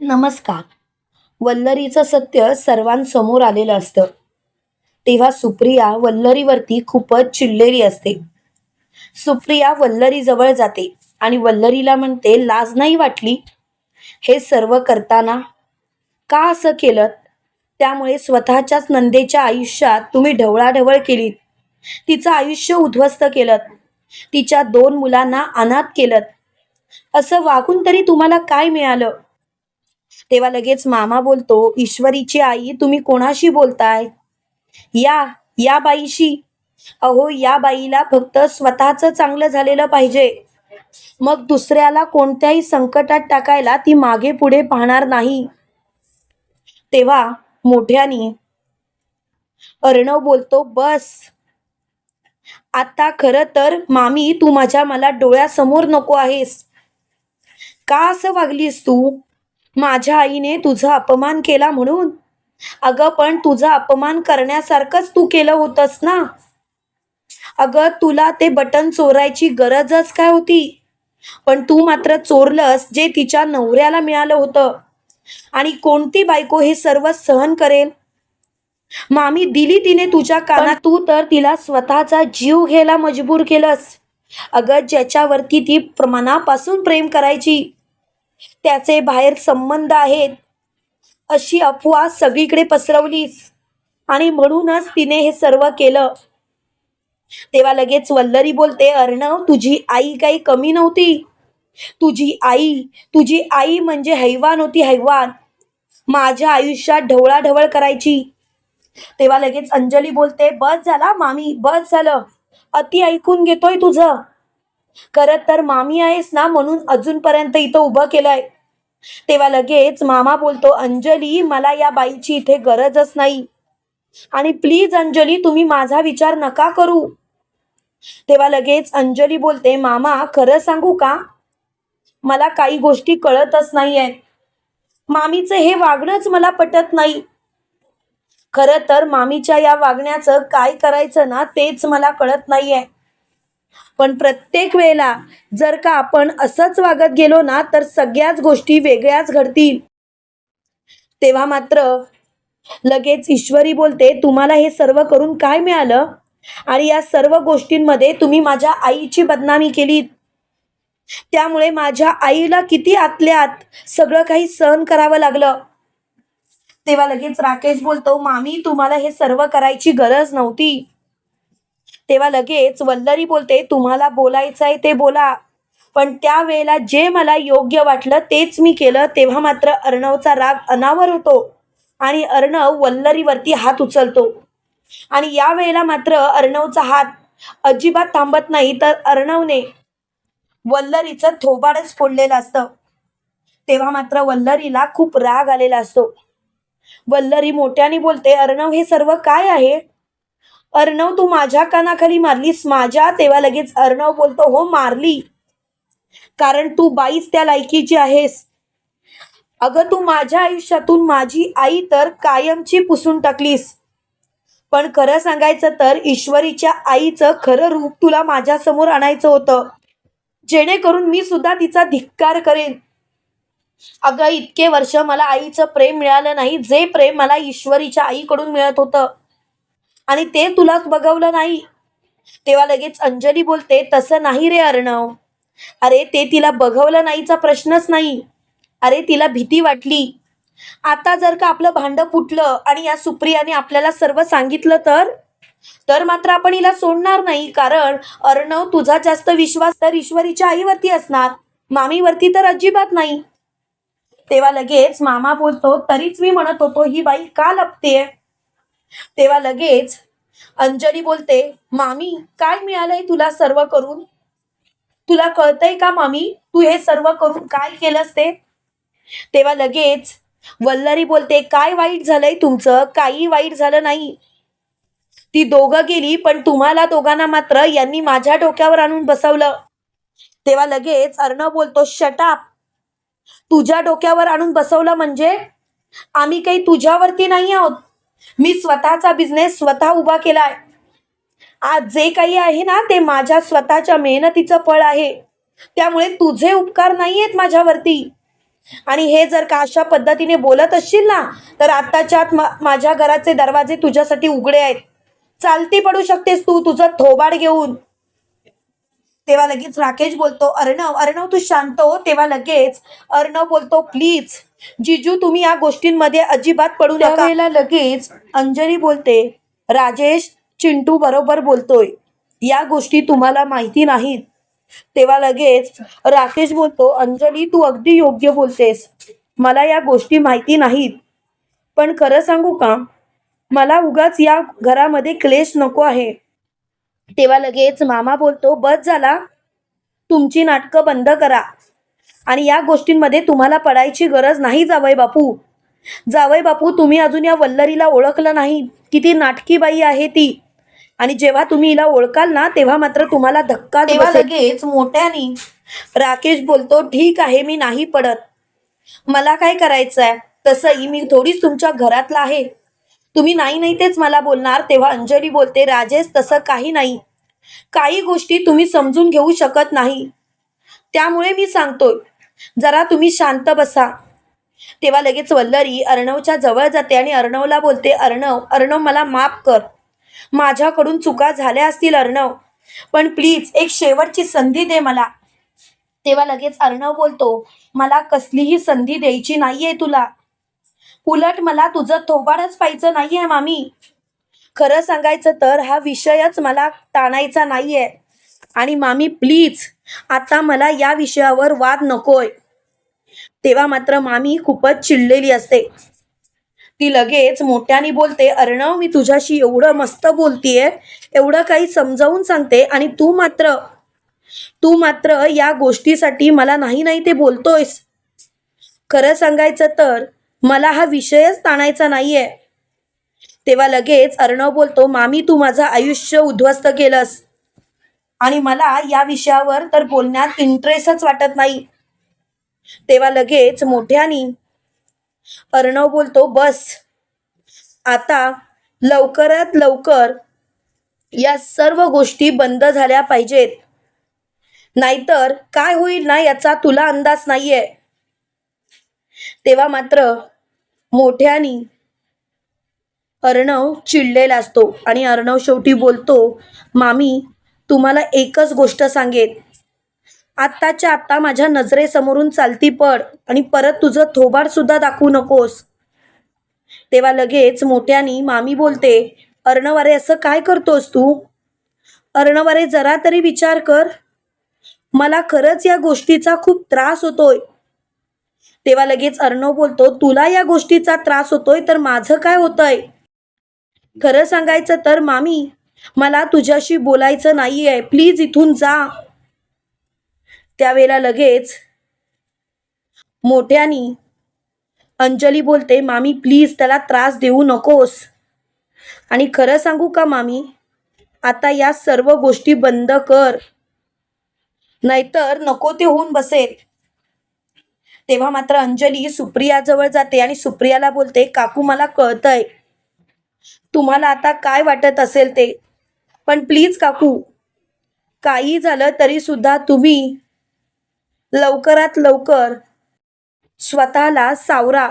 नमस्कार. वल्लरीचं सत्य सर्वांसमोर आलेलं असतं. तेव्हा सुप्रिया वल्लरीवरती खूपच चिडलेली असते. सुप्रिया वल्लरीजवळ जाते आणि वल्लरीला म्हणते लाज नाही वाटली? हे सर्व करताना का असं केलं त्यामुळे स्वतःच्याच नंदेच्या आयुष्यात तुम्ही ढवळाढवळ केलीत. तिचं आयुष्य उद्ध्वस्त केलं तिच्या दोन मुलांना अनाथ केलं असं वागून तरी तुम्हाला काय मिळालं? तेव्हा लगेच मामा बोलतो ईश्वरीची आई तुम्ही कोणाशी बोलताय? या या बाईशी. अहो या बाईला फक्त स्वतःच चांगलं झालेलं पाहिजे. मग दुसऱ्याला कोणत्याही संकटात टाकायला ती मागे पुढे पाहणार नाही. तेव्हा मोठ्यानी अर्णव बोलतो बस. आता खरं तर मामी तू माझ्या मला डोळ्यासमोर नको आहेस. का असं वागलीस तू? माझ्या आईने तुझा अपमान केला म्हणून. अगं पण तुझा अपमान करण्यासारखंच तू केलं होतंस ना? अगं तुला ते बटन चोरायची गरजच काय होती? पण तू मात्र चोरलंस जे तिच्या नवऱ्याला मिळालं होतं. आणि कोणती बायको हे सर्व सहन करेल? मामी दिली तिने तुझ्या कानात. तू तर तिला स्वतःचा जीव घ्यायला मजबूर केलंस. अगं ज्याच्यावरती ती मनापासून प्रेम करायची. त्याचे बाहेर संबंध आहेत. अशी अफवा सगळीकडे पसरवलीस. आणि म्हणूनच तिने हे सर्व केलं. तेव्हा लगेच वल्लरी बोलते अर्णव तुझी आई काही कमी नव्हती. तुझी आई तुझी आई म्हणजे हैवान होती हैवान. माझ्या आयुष्यात ढवळाढवळ करायची. तेव्हा लगेच अंजली बोलते बस झाला मामी बस झालं. अति ऐकून घेतोय तुझं. खरं तर मामी आहेस ना म्हणून अजूनपर्यंत इथं उभं केलंय. तेव्हा लगेच मामा बोलतो अंजली मला या बाईची इथे गरजच नाही. आणि प्लीज अंजली तुम्ही माझा विचार नका करू. तेव्हा लगेच अंजली बोलते मामा खरं सांगू का? मला काही गोष्टी कळतच नाही आहेत मामीचं हे वागणंच मला पटत नाही. खरं तर मामीच्या या वागण्याचं काय करायचं ना तेच मला कळत नाहीये. पण प्रत्येक वेळेला जर का आपण असंच वागत गेलो ना तर सगळ्याच गोष्टी वेगळ्याच घडतील. तेव्हा मात्र लगेच ईश्वरी बोलते तुम्हाला हे सर्व करून काय मिळालं? आणि या सर्व गोष्टींमध्ये तुम्ही माझ्या आईची बदनामी केलीत. त्यामुळे माझ्या आईला किती आतल्या आत सगळं काही सहन करावं लागलं. तेव्हा लगेच राकेश बोलतो मामी तुम्हाला हे सर्व करायची गरज नव्हती. तेव्हा लगेच वल्लरी बोलते तुम्हाला बोलायचं आहे ते बोला. पण त्यावेळेला जे मला योग्य वाटलं तेच मी केलं तेव्हा मात्र अर्णवचा राग अनावर होतो आणि अर्णव वल्लरीवरती हात उचलतो. आणि या वेळेला मात्र अर्णवचा हात अजिबात थांबत नाही तर अर्णवने वल्लरीचं थोबाडच फोडलेलं असतं. तेव्हा मात्र वल्लरीला खूप राग आलेला असतो. वल्लरी मोठ्याने बोलते अर्णव हे सर्व काय आहे? अर्णव तू माझ्या कानाखाली मारलीस. माझ्या तेव्हा लगेच अर्णव बोलतो हो मारली. कारण तू बाईच त्या लायकीची आहेस. अगं तू माझ्या आयुष्यातून माझी आई तर कायमची पुसून टाकलीस. पण खरं सांगायचं तर ईश्वरीच्या आईचं खरं रूप तुला माझ्यासमोर आणायचं होतं. जेणेकरून मी सुद्धा तिचा धिक्कार करेन. अगं इतके वर्ष मला आईचं प्रेम मिळालं नाही जे प्रेम मला ईश्वरीच्या आईकडून मिळत होतं. आणि ते तुला बघवलं नाही. तेव्हा लगेच अंजली बोलते तसं नाही रे अर्णव. अरे ते तिला बघवलं नाहीचा प्रश्नच नाही. अरे तिला भीती वाटली. आता जर का आपलं भांडं फुटलं आणि या सुप्रियाने आपल्याला सर्व सांगितलं तर? तर मात्र आपण हिला सोडणार नाही कारण अर्णव तुझा जास्त विश्वास तर ईश्वरीच्या आईवरती असणार. मामीवरती तर अजिबात नाही. तेव्हा लगेच मामा बोलतो तरीच मी म्हणत होतो ही बाई का लपतेय? तेव्हा लगेच अंजली बोलते मामी काय मिळालंय तुला सर्व करून? तुला कळतंय का मामी तू हे सर्व करून काय केलंस ते? तेव्हा लगेच वल्लरी बोलते काय वाईट झालंय तुमचं? काही वाईट झालं नाही. ती दोघं गेली पण तुम्हाला दोघांना मात्र यांनी माझ्या डोक्यावर आणून बसवलं. तेव्हा लगेच अर्णव बोलतो शटाप तुझ्या डोक्यावर आणून बसवलं म्हणजे? आम्ही काही तुझ्यावरती नाही आहोत. मी स्वतःचा बिझनेस स्वतः उभा केलाय. आज जे काही आहे ना ते माझ्या स्वतःच्या मेहनतीचं फळ आहे. त्यामुळे तुझे उपकार नाही आहेत माझ्यावरती. आणि हे जर का अशा पद्धतीने बोलत असशील ना तर आत्ताच्या आत माझ्या घराचे दरवाजे तुझ्यासाठी उघडे आहेत. चालती पडू शकतेस तू तुझं थोबाड घेऊन. तेव्हा लगेच राकेश बोलतो अर्णव अर्णव तू शांत हो. तेव्हा लगेच अर्णव बोलतो प्लीज जिजू तुम्ही या गोष्टींमध्ये अजिबात पडू नका. लगेच अंजली बोलते राजेश चिंटू बरोबर बोलतोय या गोष्टी तुम्हाला माहिती नाहीत. तेव्हा लगेच राकेश बोलतो अंजली तू अगदी योग्य बोलतेस मला या गोष्टी माहिती नाहीत. पण खरं सांगू का? मला उगाच या घरामध्ये क्लेश नको आहे. तेव्हा लगेच मामा बोलतो बस झाला. तुमची नाटकं बंद करा. आणि या गोष्टींमध्ये तुम्हाला पडायची गरज नाही जावय बापू. जावय बापू तुम्ही अजून या वल्लरीला ओळखलं नाही. किती नाटकी बाई आहे ती. आणि जेव्हा तुम्ही हिला ओळखाल ना तेव्हा मात्र तुम्हाला धक्का तेव्हा लगेच मोठ्याने राकेश बोलतो ठीक आहे मी नाही पडत. मला काय करायचं आहे तसंही मी थोडीच तुमच्या घरातला आहे. तुम्ही नाही नाही तेच मला बोलणार. तेव्हा अंजली बोलते राजेश तसं काही नाही. काही गोष्टी तुम्ही समजून घेऊ शकत नाही. त्यामुळे मी सांगतोय जरा तुम्ही शांत बसा. तेव्हा लगेच वल्लरी अर्णवच्या जवळ जाते आणि अर्णवला बोलते अर्णव अर्णव मला माफ कर. माझ्याकडून चुका झाल्या असतील अर्णव पण प्लीज एक शेवटची संधी दे मला. तेव्हा लगेच अर्णव बोलतो मला कसलीही संधी द्यायची नाहीये तुला. उलट मला तुझं थोबाडच पाहिजे नाहीये मामी. खरं सांगायचं तर हा विषयच मला ताणायचा नाहीये. आणि मामी प्लीज आता मला या विषयावर वाद नकोय. तेव्हा मात्र मामी खूपच चिडलेली असते. ती लगेच मोठ्याने बोलते अर्णव मी तुझ्याशी एवढं मस्त बोलतीये एवढं काही समजावून सांगते आणि तू मात्र तू मात्र या गोष्टीसाठी मला नाही नाही ते बोलतोयस. खरं सांगायचं तर मला हा विषयच ताणायचा नाहीये. तेव्हा लगेच अर्णव बोलतो मामी तू माझं आयुष्य उद्ध्वस्त केलंस. आणि मला या विषयावर तर बोलण्यात इंटरेस्टच वाटत नाही. तेव्हा लगेच मोठ्यानी अर्णव बोलतो बस आता लवकरात लवकर या सर्व गोष्टी बंद झाल्या पाहिजेत. नाहीतर काय होईल ना याचा तुला अंदाज नाहीये. तेव्हा मात्र मोठ्यानी अर्णव चिडलेला असतो आणि अर्णव शेवटी बोलतो मामी तुम्हाला एकच गोष्ट सांगेन. आत्ताच्या आत्ता माझ्या नजरेसमोरून चालती पड आणि परत तुझं थोबारसुद्धा दाखवू नकोस. तेव्हा लगेच मोठ्यानी मामी बोलते अर्णव अरे असं काय करतोस तू? अर्णवारे जरा तरी विचार कर. मला खरंच या गोष्टीचा खूप त्रास होतोय. तेव्हा लगेच अर्णव बोलतो तुला या गोष्टीचा त्रास होतोय तर माझं काय होतंय? खरं सांगायचं तर मामी मला तुझ्याशी बोलायचं नाहीये. प्लीज इथून जा. त्यावेळेला लगेच मोठ्यानी अंजली बोलते मामी प्लीज त्याला त्रास देऊ नकोस. आणि खरं सांगू का मामी? आता या सर्व गोष्टी बंद कर. नाहीतर नको ते होऊन बसेल. तेव्हा मात्र अंजली सुप्रियाजवळ जाते आणि सुप्रियाला बोलते काकू मला कळतंय. तुम्हाला आता काय वाटत असेल ते? पण प्लीज काकू काही झालं तरी सुद्धा तुम्ही लवकरात लवकर स्वतःला सावरा.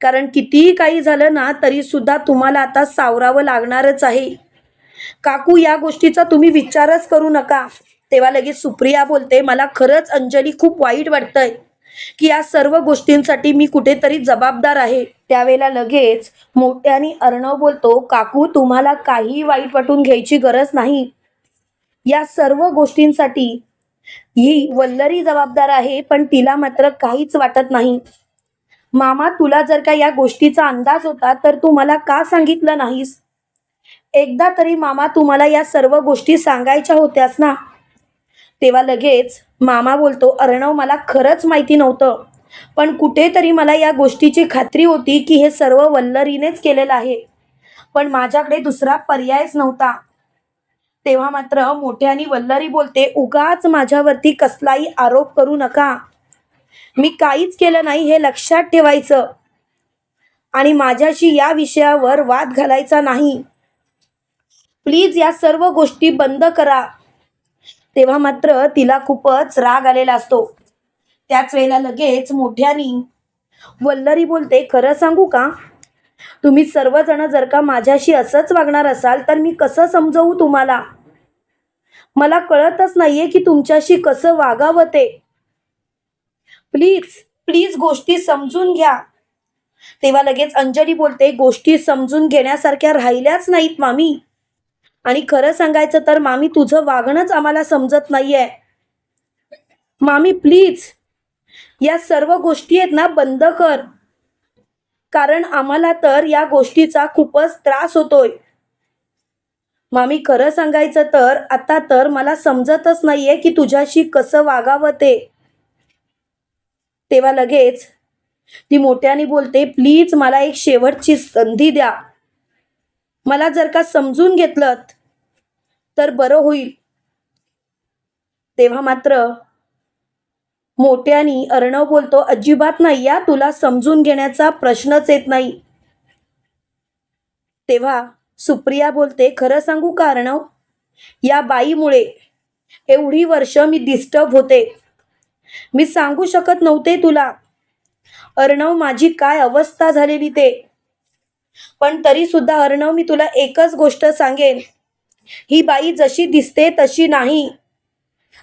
कारण कितीही काही झालं ना तरी सुद्धा तुम्हाला आता सावरावं लागणारच आहे. काकू या गोष्टीचा तुम्ही विचारच करू नका. तेव्हा लगेच सुप्रिया बोलते मला खरंच अंजली खूप वाईट वाटतंय. की या सर्व गोष्टींसाठी मी कुठेतरी जबाबदार आहे. त्यावेळेला लगेच मोठ्याने अर्णव बोलतो काकू तुम्हाला काही वाईट वाटून घ्यायची गरज नाही. या सर्व गोष्टींसाठी ही वल्लरी जबाबदार आहे पण तिला मात्र काहीच वाटत नाही. मामा तुला जर का या गोष्टीचा अंदाज होता तर तू मला का सांगितलं नाहीस? एकदा तरी मामा तुम्हाला या सर्व गोष्टी सांगायच्या होत्यास ना. तेव्हा लगेच मामा बोलतो अर्णव मला खरंच माहिती नव्हतं पण कुठेतरी मला या गोष्टीची खात्री होती की हे सर्व वल्लरीनेच केलेलं आहे. पण माझ्याकडे दुसरा पर्यायच नव्हता. तेव्हा मात्र मोठ्यानी वल्लरी बोलते उगाच माझ्यावरती कसलाही आरोप करू नका. मी काहीच केलं नाही हे लक्षात ठेवायचं. आणि माझ्याशी या विषयावर वाद घालायचा नाही. प्लीज या सर्व गोष्टी बंद करा. तेव्हा मात्र तिला खूपच राग आलेला असतो. त्याच वेळेला लगेच मोठ्यानी वल्लरी बोलते खरं सांगू का? तुम्ही सर्वजण जर का माझ्याशी असंच वागणार असाल तर मी कसं समजवू तुम्हाला? मला कळतच नाहीये की तुमच्याशी कसं वागावं ते. प्लीज प्लीज गोष्टी समजून घ्या. तेव्हा लगेच अंजली बोलते गोष्टी समजून घेण्यासारख्या राहिल्याच नाहीत मामी. आणि खरं सांगायचं तर मामी तुझं वागणंच आम्हाला समजत नाहीये. मामी प्लीज या सर्व गोष्टी आहेत ना बंद कर. कारण आम्हाला तर या गोष्टीचा खूपच त्रास होतोय. मामी खरं सांगायचं तर आता तर मला समजतच नाहीये की तुझ्याशी कसं वागावं ते. तेव्हा लगेच ती मोठ्याने बोलते प्लीज मला एक शेवटची संधी द्या. मला जर का समजून घेतलं तर बरं होईल. तेव्हा मात्र मोठ्यानी अर्णव बोलतो अजिबात नाही या तुला समजून घेण्याचा प्रश्नच येत नाही. तेव्हा सुप्रिया बोलते खरं सांगू का अर्णव? या बाईमुळे एवढी वर्ष मी डिस्टर्ब होते. मी सांगू शकत नव्हते तुला. अर्णव माझी काय अवस्था झालेली ते. पण तरी सुद्धा अर्णव मी तुला एकच गोष्ट सांगेन. ही बाई जशी दिसते तशी नाही.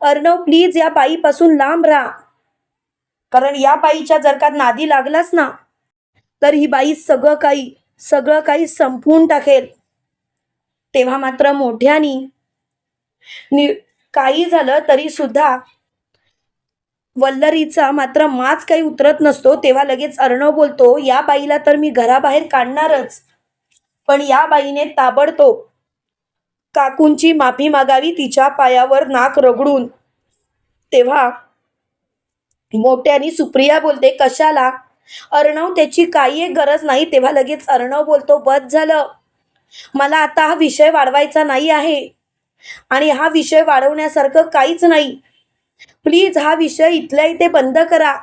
अर्णव प्लीज या बाईपासून लांब राहा. कारण या बाईच्या जर का नादी लागलाच ना. तर ही बाई सगळं काही सगळं काही संपवून टाकेल. तेव्हा मात्र मोठ्यानी नि काही झालं तरी सुद्धा वल्लरीचा मात्र माच काही उतरत नसतो. तेव्हा लगेच अर्णव बोलतो या बाईला तर मी घराबाहेर काढणारच. पण या बाईने ताबडतोब काकूंची माफी मागावी तिच्या पायावर नाक रगडून. तेव्हा मोठ्यानी सुप्रिया बोलते कशाला? अर्णव त्याची काही एक गरज नाही. तेव्हा लगेच अर्णव बोलतो बस झालं. मला आता हा विषय वाढवायचा नाही आहे. आणि हा विषय वाढवण्यासारखं काहीच नाही. प्लीज हा विषय इथल्या इथे बंद करा.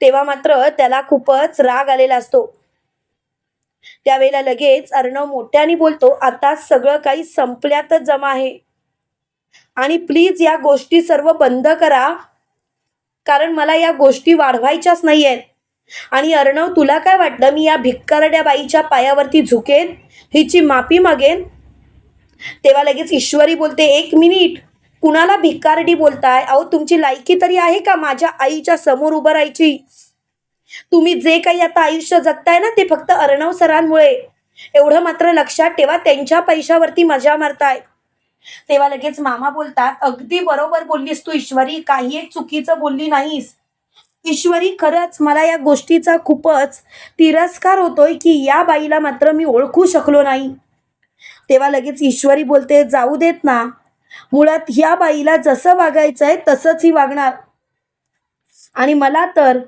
तेव्हा मात्र त्याला खूपच राग आलेला असतो. त्यावेळेला लगेच अर्णव मोठ्याने बोलतो आता सगळं काही संपल्यातच जमा आहे. आणि प्लीज या गोष्टी सर्व बंद करा. कारण मला या गोष्टी वाढवायच्याच नाही आहेत आणि अर्णव तुला काय वाटलं? मी या भिक्कारड्या बाईच्या पायावरती झुकेन? हिची माफी मागेन? तेव्हा लगेच ईश्वरी बोलते एक मिनिट. कुणाला भिक्कारडी बोलताय? अहो तुमची लायकी तरी आहे का माझ्या आईच्या समोर उभं राहायची? तुम्ही जे काही आता आयुष्य जगताय ना ते फक्त अर्णव सरांमुळे. एवढं मात्र लक्षात ठेवा त्यांच्या पैशावरती मजा मारताय. तेव्हा लगेच मामा बोलतात अगदी बरोबर बोललीस तू ईश्वरी काही एक चुकीचं बोलली नाहीस. ईश्वरी खरंच मला या गोष्टीचा खूपच तिरस्कार होतोय की या बाईला मात्र मी ओळखू शकलो नाही. तेव्हा लगेच ईश्वरी बोलते जाऊ देत ना. मुळात ह्या बाईला जसं वागायचं आहे तसंच ही वागणार. आणि मला तर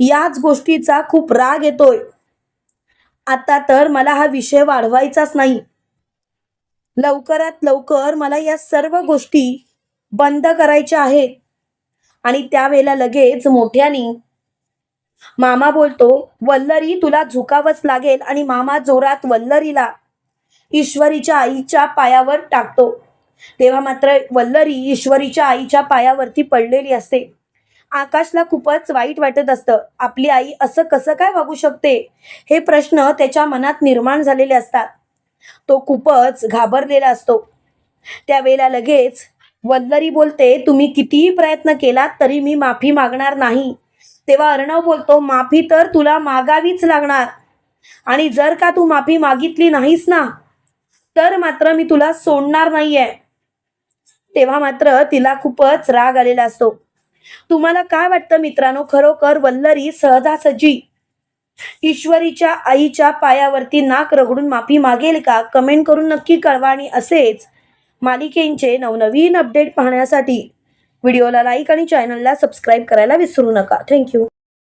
याच गोष्टीचा खूप राग येतोय. आता तर मला हा विषय वाढवायचाच नाही. लवकरात लवकर मला या सर्व गोष्टी बंद करायच्या आहेत. आणि त्यावेळेला लगेच मोठ्यानी मामा बोलतो वल्लरी तुला झुकावंच लागेल. आणि मामा जोरात वल्लरीला ईश्वरीच्या आईच्या पायावर टाकतो. तेव्हा मात्र वल्लरी ईश्वरीच्या आईच्या पायावरती पडलेली असते. आकाशला खूपच वाईट वाटत असतं. आपली आई असं कसं काय वागू शकते? हे प्रश्न त्याच्या मनात निर्माण झालेले असतात. तो खूपच घाबरलेला असतो. त्यावेळेला लगेच वल्लरी बोलते तुम्ही कितीही प्रयत्न केलात तरी मी माफी मागणार नाही. तेव्हा अर्णव बोलतो माफी तर तुला मागावीच लागणार. आणि जर का तू माफी मागितली नाहीस ना तर मात्र मी तुला सोडणार नाहीये. तेव्हा मात्र तिला खूपच राग आलेला असतो. तुम्हाला काय वाटतं मित्रांनो? खरोखर वल्लरी सहजासहजी ईश्वरीच्या आईच्या पायावरती नाक रगडून माफी मागेल का? कमेंट करून नक्की कळवा आणि असेच मालिकेंचे नवनवीन अपडेट पाहण्यासाठी व्हिडिओला लाईक आणि चॅनलला सबस्क्राईब करायला विसरू नका. थँक्यू